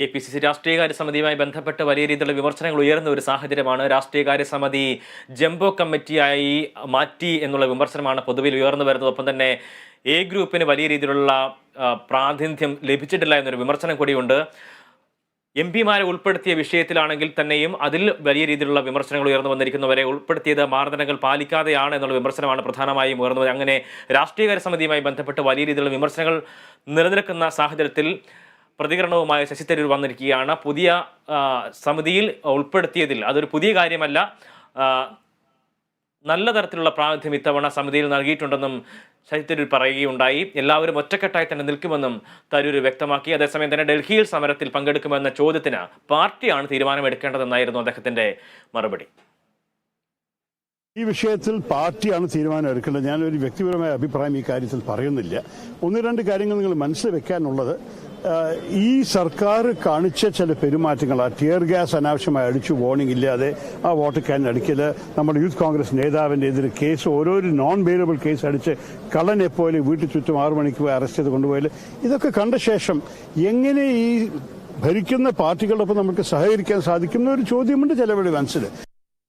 K P C C രാഷ്ട്രീയകാര്യ സമിതിയുമായി ബന്ധപ്പെട്ട് വലിയ രീതിയിലുള്ള വിമർശനങ്ങൾ ഉയർന്ന ഒരു സാഹചര്യമാണ്. രാഷ്ട്രീയകാര്യ സമിതി ജംബോ കമ്മിറ്റിയായി മാറ്റി എന്നുള്ള വിമർശനമാണ് പൊതുവിൽ ഉയർന്നു വരുന്നത്. ഒപ്പം തന്നെ എ ഗ്രൂപ്പിന് വലിയ രീതിയിലുള്ള പ്രാതിനിധ്യം ലഭിച്ചിട്ടില്ല എന്നൊരു വിമർശനം കൂടിയുണ്ട്. എം പിമാരെ ഉൾപ്പെടുത്തിയ വിഷയത്തിലാണെങ്കിൽ തന്നെയും അതിൽ വലിയ രീതിയിലുള്ള വിമർശനങ്ങൾ ഉയർന്നു വന്നിരിക്കുന്നവരെ ഉൾപ്പെടുത്തിയത് മാനദണ്ഡങ്ങൾ പാലിക്കാതെയാണ് എന്നുള്ള വിമർശനമാണ് പ്രധാനമായും ഉയർന്നത് അങ്ങനെ രാഷ്ട്രീയകാര്യ സമിതിയുമായി ബന്ധപ്പെട്ട് വലിയ രീതിയിലുള്ള വിമർശനങ്ങൾ നിലനിൽക്കുന്ന സാഹചര്യത്തിൽ പ്രതികരണവുമായി ശശി തരൂർ വന്നിരിക്കുകയാണ്. പുതിയ സമിതിയിൽ ഉൾപ്പെടുത്തിയതിൽ അതൊരു പുതിയ കാര്യമല്ല. നല്ല തരത്തിലുള്ള പ്രാതിനിധ്യം ഇത്തവണ സമിതിയിൽ നൽകിയിട്ടുണ്ടെന്നും ശശി തരൂർ പറയുകയുണ്ടായി. എല്ലാവരും ഒറ്റക്കെട്ടായി തന്നെ നിൽക്കുമെന്നും തരൂർ വ്യക്തമാക്കി. അതേസമയം തന്നെ ഡൽഹിയിൽ സമരത്തിൽ പങ്കെടുക്കുമെന്ന ചോദ്യത്തിന് പാർട്ടിയാണ് തീരുമാനമെടുക്കേണ്ടതെന്നായിരുന്നു അദ്ദേഹത്തിന്റെ മറുപടി. ഈ വിഷയത്തിൽ പാർട്ടിയാണ് തീരുമാനം എടുക്കേണ്ടത് ഞാനൊരു വ്യക്തിപരമായ അഭിപ്രായം ഈ കാര്യത്തിൽ പറയുന്നില്ല. ഒന്ന് രണ്ട് കാര്യങ്ങൾ നിങ്ങൾ മനസ്സിൽ വെക്കാനുള്ളത്. ഈ സർക്കാർ കാണിച്ച ചില പെരുമാറ്റങ്ങൾ ആ ടിയർ ഗ്യാസ് അനാവശ്യമായി അടിച്ചു വാർണിംഗ് ഇല്ലാതെ ആ വോട്ടർ ക്യാൻ അടിക്കൽ നമ്മുടെ യൂത്ത് കോൺഗ്രസ് നേതാവിന്റെ എതിരെ കേസ് ഓരോരു നോൺ ബെയിലബിൾ കേസ് അടിച്ച് കള്ളനെ പോലെ വീട്ടിൽ ചുറ്റും ആറു മണിക്ക് പോയി അറസ്റ്റ് ചെയ്ത് കൊണ്ടുപോയാൽ ഇതൊക്കെ കണ്ട ശേഷം എങ്ങനെ ഈ ഭരിക്കുന്ന പാർട്ടികളോടൊപ്പം നമുക്ക് സഹകരിക്കാൻ സാധിക്കുന്ന ഒരു ചോദ്യമുണ്ട് ചിലവരുടെ മനസ്സിൽ